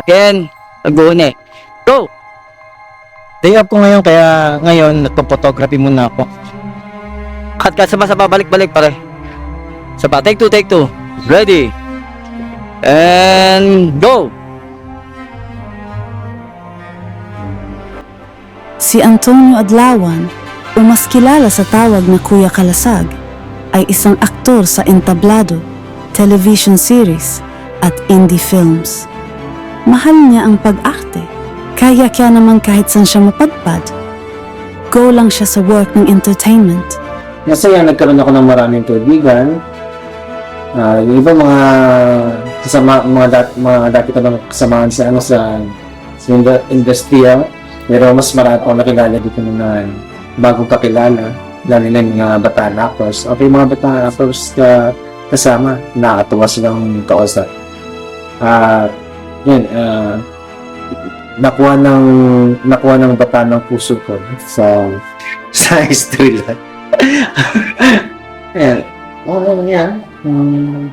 Again, nag-uune. Go! Day off ko ngayon kaya ngayon nagpo-photography muna ako. Cut ka sama sa babalik-balik pare. Sa pa, take two, take two. Ready. And go! Si Antonio Adlawan, o mas kilala sa tawag na Kuya Kalasag, ay isang aktor sa entablado, television series, at indie films. Mahal niya ang pag-akte, kaya kaya naman kahit saan siya mapadpad. Go lang siya sa work ng entertainment. Masaya nagkaroon ako ng maraming kaibigan. Ah, yung iba mga kasama mga dat, mga dati ko nang kasamahan sa ano sa sa indu- industriya pero mas marami ako nakilala dito na bagong kakilala lalo na yung mga bata actors okay mga bata actors ka kasama nakakatuwa silang kausap at yun ah, nakuha ng nakuha ng bata ng puso ko sa sa history lang. Oo naman yan. Um,